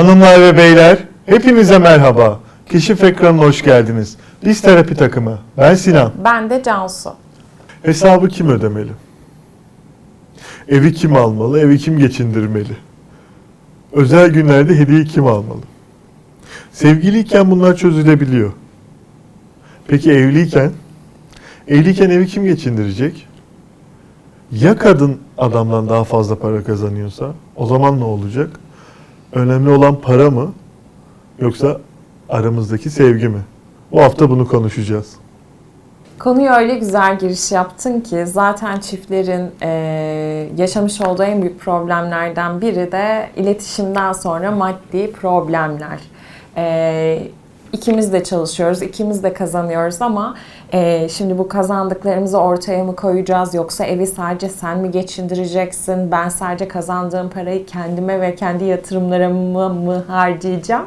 Hanımlar ve beyler, hepinize merhaba. Keşif ekranına hoş geldiniz. Biz terapi takımı. Ben Sinan. Ben de Cansu. Hesabı kim ödemeli? Evi kim almalı? Evi kim geçindirmeli? Özel günlerde hediye kim almalı? Sevgiliyken bunlar çözülebiliyor. Peki evliyken? Evliyken evi kim geçindirecek? Ya kadın adamdan daha fazla para kazanıyorsa o zaman ne olacak? Önemli olan para mı yoksa aramızdaki sevgi mi? Bu hafta bunu konuşacağız. Konuya öyle güzel giriş yaptın ki zaten çiftlerin eee, yaşamış olduğu en büyük problemlerden biri de iletişimden sonra maddi problemler. Eee ikimiz de çalışıyoruz, ikimiz de kazanıyoruz ama eee, şimdi bu kazandıklarımızı ortaya mı koyacağız yoksa evi sadece sen mi geçindireceksin? Ben sadece kazandığım parayı kendime ve kendi yatırımlarıma mı harcayacağım?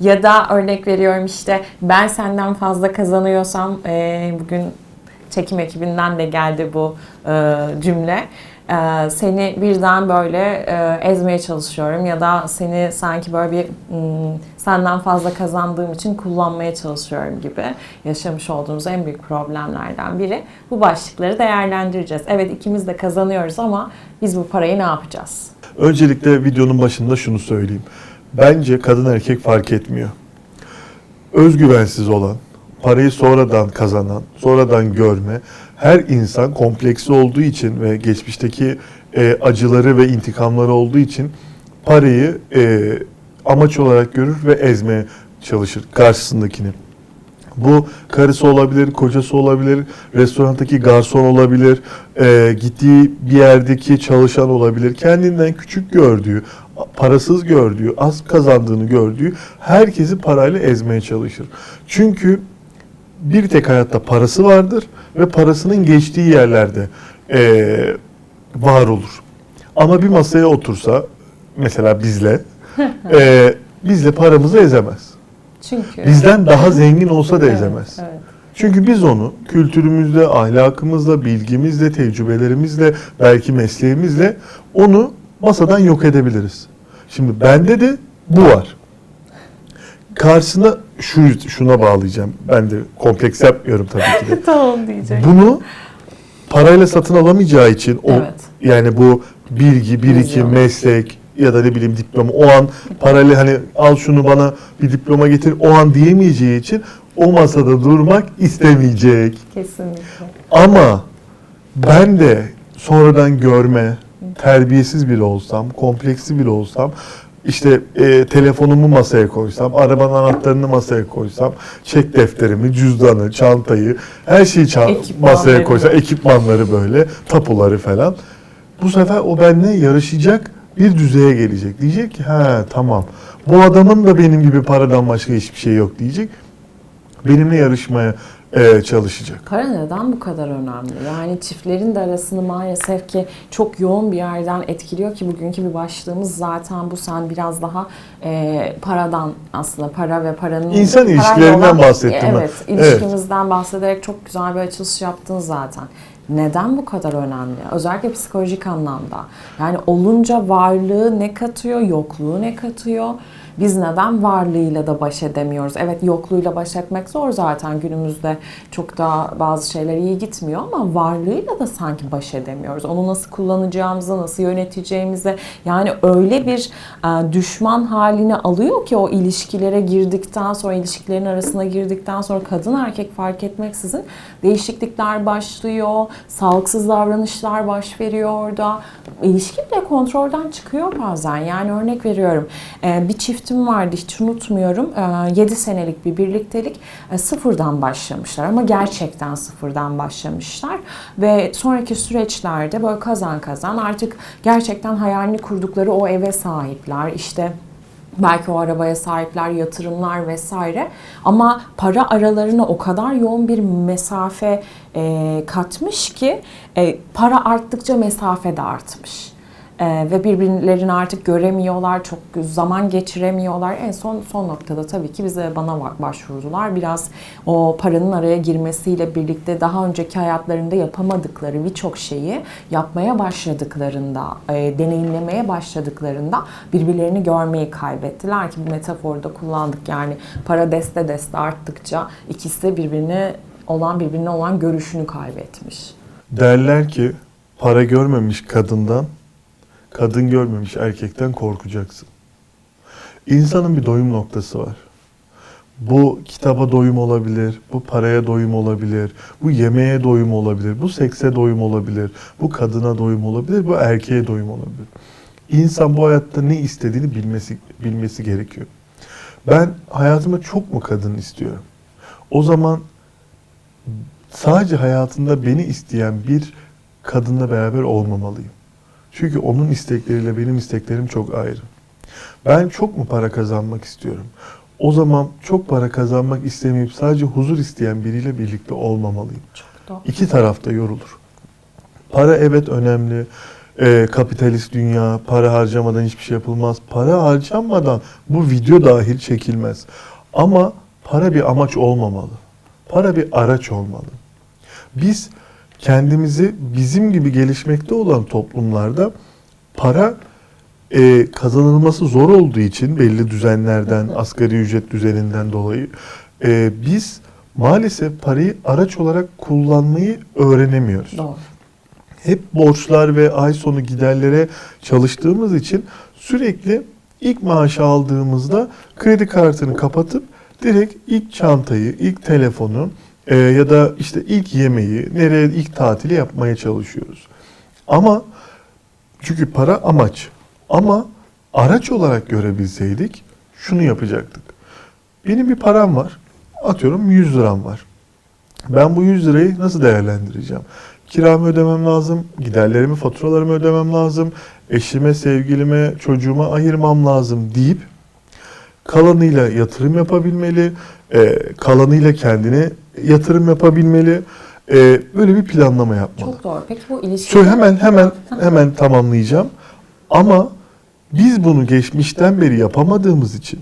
Ya da örnek veriyorum işte ben senden fazla kazanıyorsam eee, bugün çekim ekibinden de geldi bu e, cümle. E, seni birden böyle e, ezmeye çalışıyorum ya da seni sanki böyle bir hmm, senden fazla kazandığım için kullanmaya çalışıyorum gibi yaşamış olduğumuz en büyük problemlerden biri. Bu başlıkları değerlendireceğiz. Evet ikimiz de kazanıyoruz ama biz bu parayı ne yapacağız? Öncelikle videonun başında şunu söyleyeyim. Bence kadın erkek fark etmiyor. Özgüvensiz olan, parayı sonradan kazanan, sonradan görme, her insan kompleksi olduğu için ve geçmişteki e, acıları ve intikamları olduğu için parayı e, amaç olarak görür ve ezmeye çalışır karşısındakini. Bu karısı olabilir, kocası olabilir, restorandaki garson olabilir, e, gittiği bir yerdeki çalışan olabilir. Kendinden küçük gördüğü, parasız gördüğü, az kazandığını gördüğü herkesi parayla ezmeye çalışır. Çünkü bir tek hayatta parası vardır ve parasının geçtiği yerlerde e, var olur. Ama bir masaya otursa, mesela bizle, e, bizle paramızı ezemez. Çünkü Bizden daha zengin olsa da Evet, ezemez. evet. Çünkü biz onu kültürümüzle, ahlakımızla, bilgimizle, tecrübelerimizle, belki mesleğimizle onu masadan yok edebiliriz. Şimdi bende de bu var. Karşısına şu şuna bağlayacağım. Ben de kompleks yapmıyorum tabii ki de. tamam diyecek. Bunu parayla satın alamayacağı için o Evet. yani bu bilgi, birikim, meslek ya da ne bileyim diploma o an parayla hani al şunu bana bir diploma getir o an diyemeyeceği için o masada durmak istemeyecek. Kesinlikle. Ama ben de sonradan görme, terbiyesiz biri olsam, kompleksi biri olsam, işte e, telefonumu masaya koysam, arabanın anahtarını masaya koysam, çek defterimi, cüzdanı, çantayı, her şeyi ça- masaya koysam, ekipmanları böyle, tapuları falan. Bu sefer o benimle yarışacak bir düzeye gelecek. Diyecek ki ha tamam bu adamın da benim gibi paradan başka hiçbir şey yok diyecek. Benimle yarışmaya e, çalışacak. Para neden bu kadar önemli? Yani çiftlerin de arasını maalesef ki çok yoğun bir yerden etkiliyor ki bugünkü bir başlığımız zaten bu. Sen biraz daha e, paradan aslında para ve paranın... İnsan ilişkilerinden bahsettim ben. Evet, ilişkimizden bahsederek çok güzel bir açılış yaptın zaten. Neden bu kadar önemli? Özellikle psikolojik anlamda. Yani olunca varlığı ne katıyor, yokluğu ne katıyor? Biz neden varlığıyla da baş edemiyoruz? Evet yokluğuyla baş etmek zor zaten günümüzde çok da bazı şeyler iyi gitmiyor ama varlığıyla da sanki baş edemiyoruz. Onu nasıl kullanacağımızı, nasıl yöneteceğimizi yani öyle bir e, düşman halini alıyor ki o ilişkilere girdikten sonra, ilişkilerin arasına girdikten sonra kadın erkek fark etmeksizin değişiklikler başlıyor, sağlıksız davranışlar baş veriyor orada. İlişki bile kontrolden çıkıyor bazen. Yani örnek veriyorum. e, Bir çiftim vardı hiç unutmuyorum. 7 senelik bir birliktelik e, sıfırdan başlamışlar ama gerçekten sıfırdan başlamışlar ve sonraki süreçlerde böyle kazan kazan artık gerçekten hayalini kurdukları o eve sahipler. İşte Belki o arabaya sahipler, yatırımlar vesaire. Ama para aralarına o kadar yoğun bir mesafe e, katmış ki e, para arttıkça mesafe de artmış. Ee, ve birbirlerini artık göremiyorlar, çok zaman geçiremiyorlar. En son son noktada tabii ki bize bana başvurdular. Biraz o paranın araya girmesiyle birlikte daha önceki hayatlarında yapamadıkları birçok şeyi yapmaya başladıklarında, e, deneyimlemeye başladıklarında birbirlerini görmeyi kaybettiler ki bu metaforu da kullandık. Yani para deste deste arttıkça ikisi birbirine olan birbirine olan görüşünü kaybetmiş. Derler ki para görmemiş kadından, kadın görmemiş erkekten korkacaksın. İnsanın bir doyum noktası var. Bu kitaba doyum olabilir, bu paraya doyum olabilir, bu yemeğe doyum olabilir, bu sekse doyum olabilir, bu kadına doyum olabilir, bu erkeğe doyum olabilir. İnsan bu hayatta ne istediğini bilmesi bilmesi gerekiyor. Ben hayatıma çok mu kadın istiyorum? O zaman sadece hayatında beni isteyen bir kadınla beraber olmamalıyım. Çünkü onun istekleriyle benim isteklerim çok ayrı. Ben çok mu para kazanmak istiyorum? O zaman çok para kazanmak istemeyip sadece huzur isteyen biriyle birlikte olmamalıyım. Çok doğru. İki tarafta yorulur. Para evet önemli. Ee, kapitalist dünya, para harcamadan hiçbir şey yapılmaz. Para harcanmadan bu video dahil çekilmez. Ama para bir amaç olmamalı. Para bir araç olmalı. Biz kendimizi bizim gibi gelişmekte olan toplumlarda para e, kazanılması zor olduğu için belli düzenlerden, asgari ücret düzeninden dolayı e, biz maalesef parayı araç olarak kullanmayı öğrenemiyoruz. Doğru. Hep borçlar ve ay sonu giderlere çalıştığımız için sürekli ilk maaşı aldığımızda kredi kartını kapatıp direkt ilk çantayı, ilk telefonu e, ya da işte ilk yemeği, nereye ilk tatili yapmaya çalışıyoruz. Ama çünkü para amaç. Ama araç olarak görebilseydik şunu yapacaktık. Benim bir param var. Atıyorum 100 liram var. Ben bu 100 lirayı nasıl değerlendireceğim? Kiramı ödemem lazım, giderlerimi, faturalarımı ödemem lazım, eşime, sevgilime, çocuğuma ayırmam lazım deyip kalanıyla yatırım yapabilmeli, e, kalanıyla kendine yatırım yapabilmeli, e, böyle bir planlama yapmalı. Çok doğru. Peki bu ilişki... Şöyle hemen hemen hemen tamamlayacağım. Ama biz bunu geçmişten beri yapamadığımız için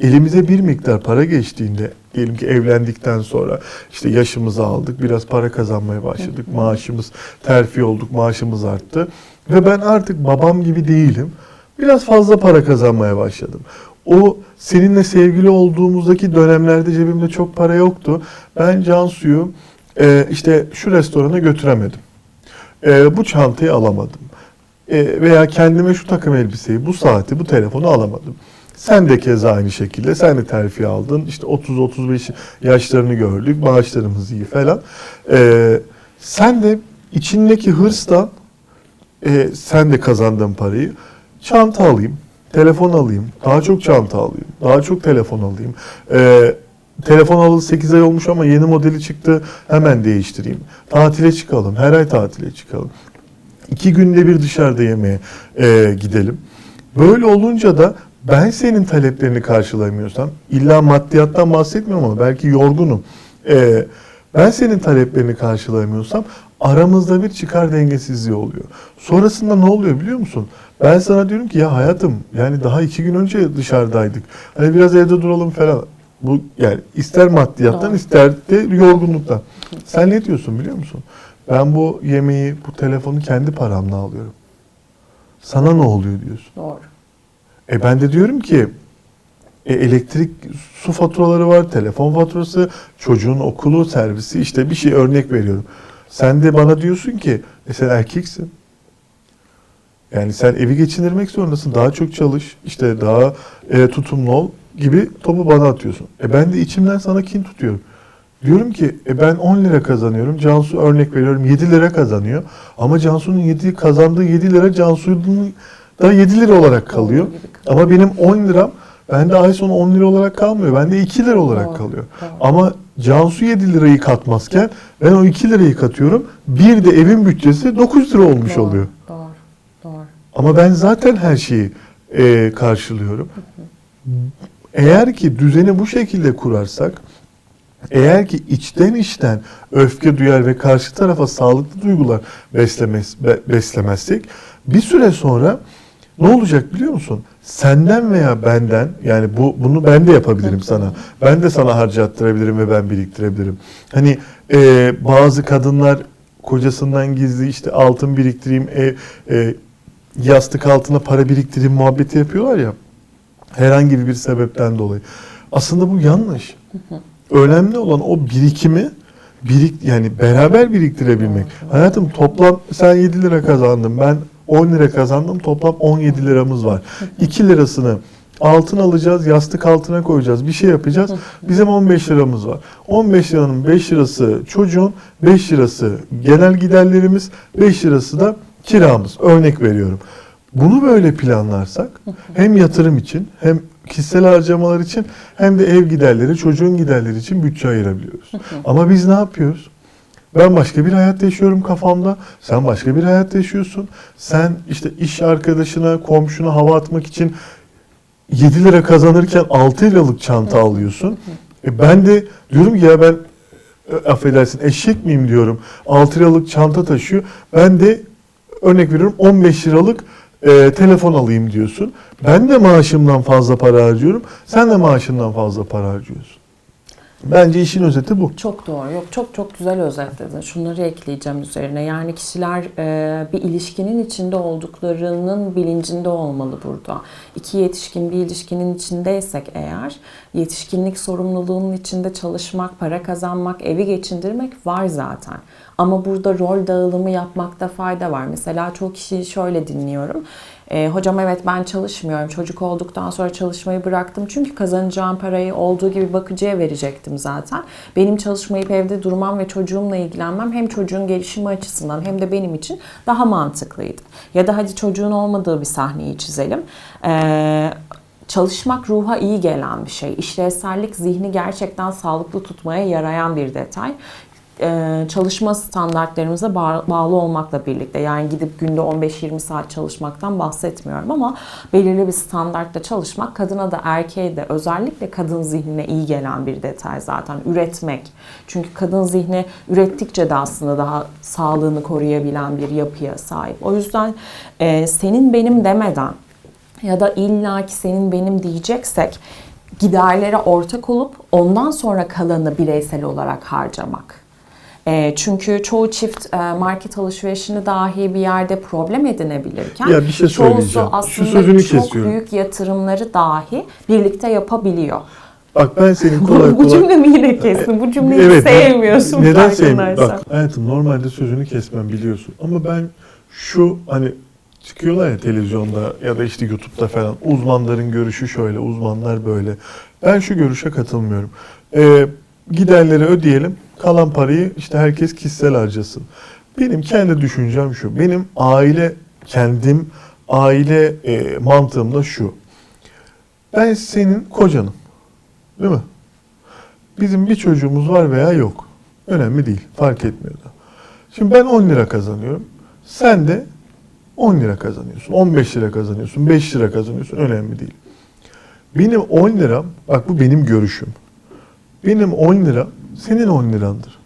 elimize bir miktar para geçtiğinde diyelim ki evlendikten sonra işte yaşımızı aldık, biraz para kazanmaya başladık, maaşımız terfi olduk, maaşımız arttı ve ben artık babam gibi değilim. Biraz fazla para kazanmaya başladım. O seninle sevgili olduğumuzdaki dönemlerde cebimde çok para yoktu. Ben Cansu'yu e, işte şu restorana götüremedim. E, bu çantayı alamadım. E, veya kendime şu takım elbiseyi, bu saati, bu telefonu alamadım. Sen de keza aynı şekilde. Sen de terfi aldın. İşte 30-35 yaşlarını gördük. Maaşlarımız iyi falan. E, sen de içindeki hırstan e, sen de kazandığın parayı çanta alayım, telefon alayım, daha çok çanta alayım, daha çok telefon alayım. E, telefon alalı 8 ay olmuş ama yeni modeli çıktı hemen değiştireyim. Tatile çıkalım, her ay tatile çıkalım. İki günde bir dışarıda yemeğe e, gidelim. Böyle olunca da ben senin taleplerini karşılamıyorsam, illa maddiyattan bahsetmiyorum ama belki yorgunum. E, ben senin taleplerini karşılayamıyorsam aramızda bir çıkar dengesizliği oluyor. Sonrasında ne oluyor biliyor musun? Ben sana diyorum ki ya hayatım yani daha iki gün önce dışarıdaydık. Hani biraz evde duralım falan. Bu yani ister maddiyattan ister de yorgunluktan. Sen ne diyorsun biliyor musun? Ben bu yemeği, bu telefonu kendi paramla alıyorum. Sana ne oluyor diyorsun. Doğru. E ben de diyorum ki e, elektrik, su faturaları var, telefon faturası, çocuğun okulu, servisi işte bir şey örnek veriyorum. Sen de bana diyorsun ki e sen erkeksin. Yani sen evi geçindirmek zorundasın. Daha çok çalış, işte daha e, tutumlu ol gibi topu bana atıyorsun. E ben de içimden sana kin tutuyorum. Diyorum ki e ben 10 lira kazanıyorum. Cansu örnek veriyorum 7 lira kazanıyor. Ama Cansu'nun 7 kazandığı 7 lira Cansu'nun da 7 lira olarak kalıyor. Ama benim 10 liram bende ay sonu 10 lira olarak kalmıyor. Bende 2 lira olarak kalıyor. Ama Cansu 7 lirayı katmazken ben o 2 lirayı katıyorum. Bir de evin bütçesi 9 lira olmuş oluyor. Ama ben zaten her şeyi e, karşılıyorum. Eğer ki düzeni bu şekilde kurarsak, eğer ki içten içten öfke duyar ve karşı tarafa sağlıklı duygular beslemez, be- beslemezsek, Bir süre sonra ne olacak biliyor musun? Senden veya benden yani bu bunu ben de yapabilirim sana. Ben de sana harcattırabilirim ve ben biriktirebilirim. Hani e, bazı kadınlar kocasından gizli işte altın biriktireyim, e, e, yastık altına para biriktireyim muhabbeti yapıyorlar ya. Herhangi bir sebepten dolayı. Aslında bu yanlış. Önemli olan o birikimi birik yani beraber biriktirebilmek. Hayatım toplam sen 7 lira kazandın. Ben 10 lira kazandım. Toplam 17 liramız var. 2 lirasını altın alacağız, yastık altına koyacağız. Bir şey yapacağız. Bizim 15 liramız var. 15 liranın 5 lirası çocuğun, 5 lirası genel giderlerimiz, 5 lirası da kiramız. Örnek veriyorum. Bunu böyle planlarsak hem yatırım için hem kişisel harcamalar için hem de ev giderleri, çocuğun giderleri için bütçe ayırabiliyoruz. Ama biz ne yapıyoruz? Ben başka bir hayat yaşıyorum kafamda. Sen başka bir hayat yaşıyorsun. Sen işte iş arkadaşına, komşuna hava atmak için 7 lira kazanırken 6 liralık çanta alıyorsun. E ben de diyorum ki ya ben e, affedersin eşek miyim diyorum. 6 liralık çanta taşıyor. Ben de örnek veriyorum 15 liralık e, telefon alayım diyorsun. Ben de maaşımdan fazla para harcıyorum. Sen de maaşından fazla para harcıyorsun. Bence işin özeti bu. Çok doğru. Yok çok çok güzel özetledin. Şunları ekleyeceğim üzerine. Yani kişiler e, bir ilişkinin içinde olduklarının bilincinde olmalı burada. İki yetişkin bir ilişkinin içindeysek eğer yetişkinlik sorumluluğunun içinde çalışmak, para kazanmak, evi geçindirmek var zaten. Ama burada rol dağılımı yapmakta fayda var. Mesela çok kişiyi şöyle dinliyorum. E, hocam evet ben çalışmıyorum. Çocuk olduktan sonra çalışmayı bıraktım. Çünkü kazanacağım parayı olduğu gibi bakıcıya verecektim zaten. Benim çalışmayıp evde durmam ve çocuğumla ilgilenmem hem çocuğun gelişimi açısından hem de benim için daha mantıklıydı. Ya da hadi çocuğun olmadığı bir sahneyi çizelim. Eee Çalışmak ruha iyi gelen bir şey. İşlevsellik zihni gerçekten sağlıklı tutmaya yarayan bir detay. Ee, çalışma standartlarımıza bağ- bağlı olmakla birlikte yani gidip günde 15-20 saat çalışmaktan bahsetmiyorum ama belirli bir standartta çalışmak kadına da erkeğe de özellikle kadın zihnine iyi gelen bir detay zaten üretmek. Çünkü kadın zihni ürettikçe de aslında daha sağlığını koruyabilen bir yapıya sahip. O yüzden e, senin benim demeden ya da illaki senin benim diyeceksek giderlere ortak olup ondan sonra kalanı bireysel olarak harcamak. E, çünkü çoğu çift e, market alışverişini dahi bir yerde problem edinebilirken Ya bir şey çoğusu. Şu aslında sözünü çok kesiyorum. büyük yatırımları dahi birlikte yapabiliyor. Bak ben senin kolay bu kolay... cümlemi yine kestim. Bu cümleyi Evet, ben- sevmiyorsun Neden sevmiyorum? farkındaysan. Bak hayatım normalde sözünü kesmem biliyorsun. Ama ben şu hani çıkıyorlar ya televizyonda ya da işte YouTube'da falan uzmanların görüşü şöyle, uzmanlar böyle. Ben şu görüşe katılmıyorum. Ee, giderleri ödeyelim, kalan parayı işte herkes kişisel harcasın. Benim kendi düşüncem şu. Benim aile kendim aile e, mantığımda şu. Ben senin kocanım. Değil mi? Bizim bir çocuğumuz var veya yok. Önemli değil. Fark etmiyor da. Şimdi ben 10 lira kazanıyorum. Sen de 10 lira kazanıyorsun. 15 lira kazanıyorsun. 5 lira kazanıyorsun. Önemli değil. Benim 10 liram, bak bu benim görüşüm. Benim 10 lira senin 10 lirandır.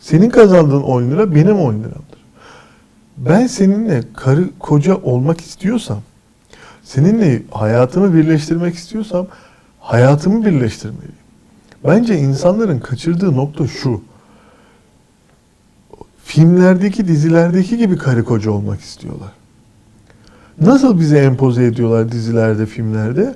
Senin kazandığın 10 lira benim 10 liramdır. Ben seninle karı koca olmak istiyorsam, seninle hayatımı birleştirmek istiyorsam hayatımı birleştirmeliyim. Bence insanların kaçırdığı nokta şu. Filmlerdeki, dizilerdeki gibi karı koca olmak istiyorlar. Nasıl bize empoze ediyorlar dizilerde, filmlerde?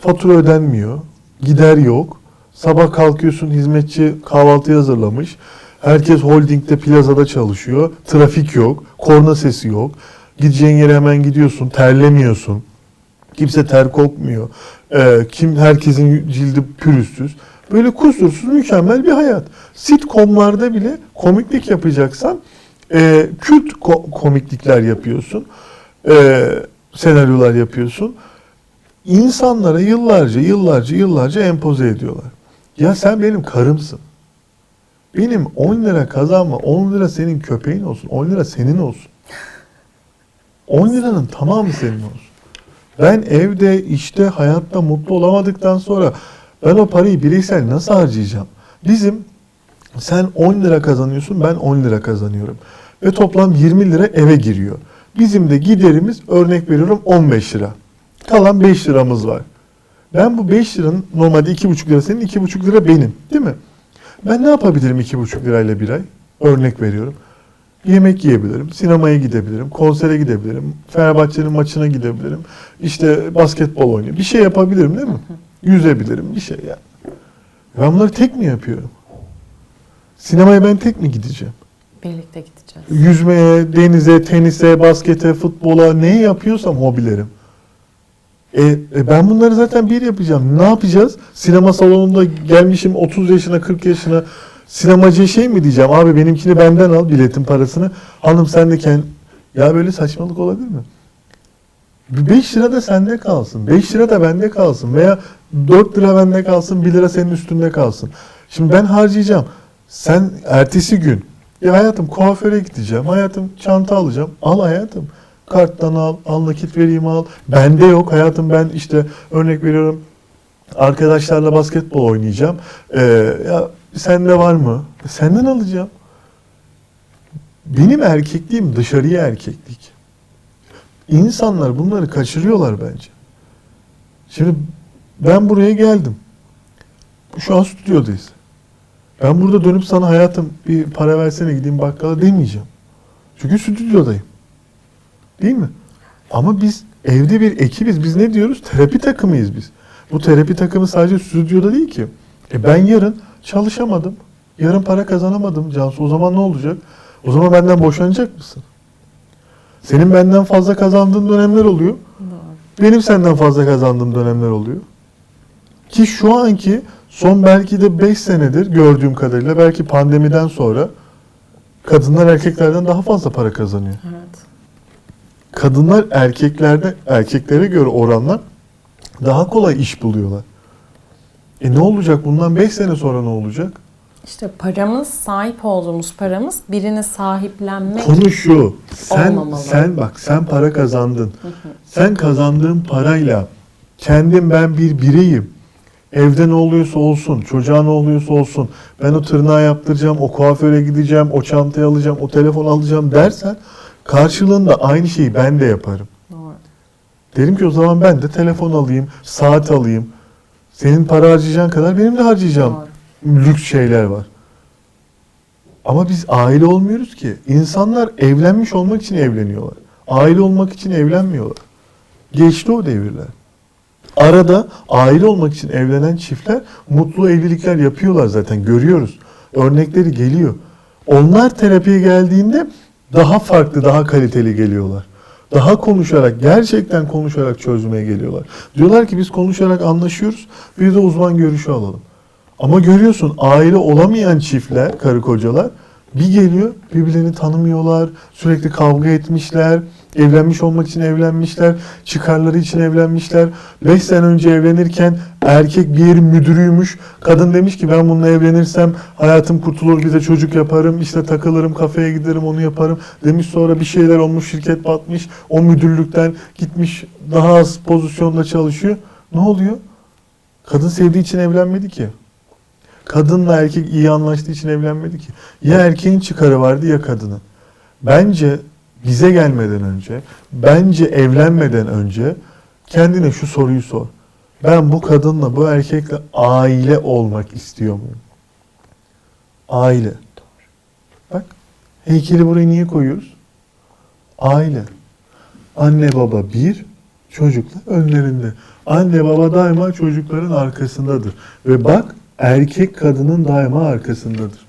Fatura ödenmiyor, gider yok. Sabah kalkıyorsun hizmetçi kahvaltı hazırlamış. Herkes holdingde, plazada çalışıyor. Trafik yok, korna sesi yok. Gideceğin yere hemen gidiyorsun, terlemiyorsun. Kimse ter kokmuyor. Ee, kim herkesin cildi pürüzsüz. Böyle kusursuz mükemmel bir hayat. Sitcomlarda bile komiklik yapacaksan e, kült ko- komiklikler yapıyorsun. E, senaryolar yapıyorsun. İnsanlara yıllarca yıllarca yıllarca empoze ediyorlar. Ya sen benim karımsın. Benim 10 lira kazanma, 10 lira senin köpeğin olsun, 10 lira senin olsun. 10 liranın tamamı senin olsun. Ben evde, işte, hayatta mutlu olamadıktan sonra ben o parayı bireysel nasıl harcayacağım? Bizim sen 10 lira kazanıyorsun, ben 10 lira kazanıyorum. Ve toplam 20 lira eve giriyor. Bizim de giderimiz örnek veriyorum 15 lira. Kalan 5 liramız var. Ben bu 5 liranın normalde 2,5 lira senin 2,5 lira benim değil mi? Ben ne yapabilirim 2,5 lirayla bir ay? Örnek veriyorum. Yemek yiyebilirim, sinemaya gidebilirim, konsere gidebilirim, Fenerbahçe'nin maçına gidebilirim, işte basketbol oynayabilirim. Bir şey yapabilirim değil mi? Yüzebilirim, bir şey yani. Ben bunları tek mi yapıyorum? Sinemaya ben tek mi gideceğim? Birlikte gideceğiz. Yüzmeye, denize, tenise, baskete, futbola ne yapıyorsam hobilerim. E, e ben bunları zaten bir yapacağım. Ne yapacağız? Sinema salonunda gelmişim 30 yaşına 40 yaşına sinemacıya şey mi diyeceğim? Abi benimkini benden al biletin parasını. Hanım sen de kend... Ya böyle saçmalık olabilir mi? 5 lira da sende kalsın. 5 lira da bende kalsın. Veya 4 lira bende kalsın. 1 lira senin üstünde kalsın. Şimdi ben harcayacağım. Sen ertesi gün ya hayatım kuaföre gideceğim. Hayatım çanta alacağım. Al hayatım. Karttan al, al nakit vereyim al. Bende yok hayatım ben işte örnek veriyorum arkadaşlarla basketbol oynayacağım. Ee, ya sende var mı? Senden alacağım. Benim erkekliğim dışarıya erkeklik. İnsanlar bunları kaçırıyorlar bence. Şimdi ben buraya geldim. Şu an stüdyodayız. Ben burada dönüp sana hayatım bir para versene gideyim bakkala demeyeceğim. Çünkü stüdyodayım. Değil mi? Ama biz evde bir ekibiz. Biz ne diyoruz? Terapi takımıyız biz. Bu terapi takımı sadece stüdyoda değil ki. E ben yarın çalışamadım. Yarın para kazanamadım Cansu. O zaman ne olacak? O zaman benden boşanacak mısın? Senin benden fazla kazandığın dönemler oluyor. Doğru. Benim senden fazla kazandığım dönemler oluyor. Ki şu anki son belki de 5 senedir gördüğüm kadarıyla belki pandemiden sonra kadınlar erkeklerden daha fazla para kazanıyor. Evet. Kadınlar erkeklerde erkeklere göre oranla daha kolay iş buluyorlar. E ne olacak? Bundan 5 sene sonra ne olacak? İşte paramız, sahip olduğumuz paramız birini sahiplenmek. Konu şu. Sen Olmamalı. sen bak sen para kazandın. Sen kazandığın parayla kendim ben bir bireyim. Evde ne oluyorsa olsun, çocuğa ne oluyorsa olsun. Ben o tırnağı yaptıracağım, o kuaföre gideceğim, o çantayı alacağım, o telefon alacağım dersen karşılığında aynı şeyi ben de yaparım. Doğru. Derim ki o zaman ben de telefon alayım, saat alayım. Senin para harcayacağın kadar benim de harcayacağım Doğru. lüks şeyler var. Ama biz aile olmuyoruz ki. İnsanlar evlenmiş olmak için evleniyorlar. Aile olmak için evlenmiyorlar. Geçti o devirler. Arada aile olmak için evlenen çiftler mutlu evlilikler yapıyorlar zaten görüyoruz. Örnekleri geliyor. Onlar terapiye geldiğinde daha farklı, daha kaliteli geliyorlar. Daha konuşarak, gerçekten konuşarak çözmeye geliyorlar. Diyorlar ki biz konuşarak anlaşıyoruz, bir de uzman görüşü alalım. Ama görüyorsun aile olamayan çiftler, karı kocalar bir geliyor birbirlerini tanımıyorlar, sürekli kavga etmişler, evlenmiş olmak için evlenmişler, çıkarları için evlenmişler. 5 sene önce evlenirken erkek bir yerin müdürüymüş, kadın demiş ki ben bununla evlenirsem hayatım kurtulur bir de çocuk yaparım, işte takılırım kafeye giderim onu yaparım. Demiş sonra bir şeyler olmuş, şirket batmış, o müdürlükten gitmiş daha az pozisyonda çalışıyor. Ne oluyor? Kadın sevdiği için evlenmedi ki. Kadınla erkek iyi anlaştığı için evlenmedi ki. Ya erkeğin çıkarı vardı ya kadının. Bence bize gelmeden önce, bence evlenmeden önce kendine şu soruyu sor. Ben bu kadınla, bu erkekle aile olmak istiyor muyum? Aile. Bak, heykeli buraya niye koyuyoruz? Aile. Anne baba bir, çocuklar önlerinde. Anne baba daima çocukların arkasındadır. Ve bak erkek kadının daima arkasındadır.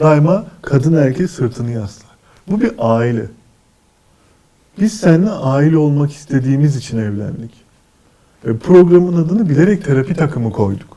Daima kadın erkek sırtını yaslar. Bu bir aile. Biz seninle aile olmak istediğimiz için evlendik. Ve programın adını bilerek terapi takımı koyduk.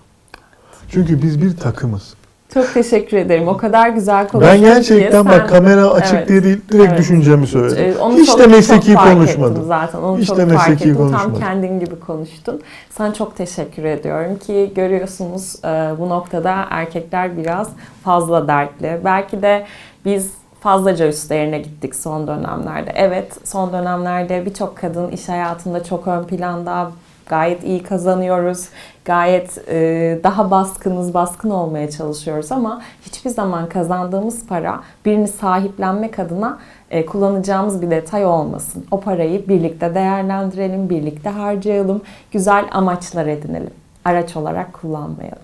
Çünkü biz bir takımız. Çok teşekkür ederim. O kadar güzel konuştun Ben gerçekten sen- bak kamera açık Evet. diye değil direkt Evet. düşüncemi söyledim. Ee, Onu Hiç de mesleki konuşmadım. zaten. Onu Hiç çok de fark ettim. Tam konuşmadım. kendin gibi konuştun. Sana çok teşekkür ediyorum ki görüyorsunuz e, bu noktada erkekler biraz fazla dertli. Belki de biz fazlaca üstlerine gittik son dönemlerde. Evet son dönemlerde birçok kadın iş hayatında çok ön planda Gayet iyi kazanıyoruz. Gayet e, daha baskınız, baskın olmaya çalışıyoruz ama hiçbir zaman kazandığımız para birini sahiplenmek adına e, kullanacağımız bir detay olmasın. O parayı birlikte değerlendirelim, birlikte harcayalım, güzel amaçlar edinelim. Araç olarak kullanmayalım.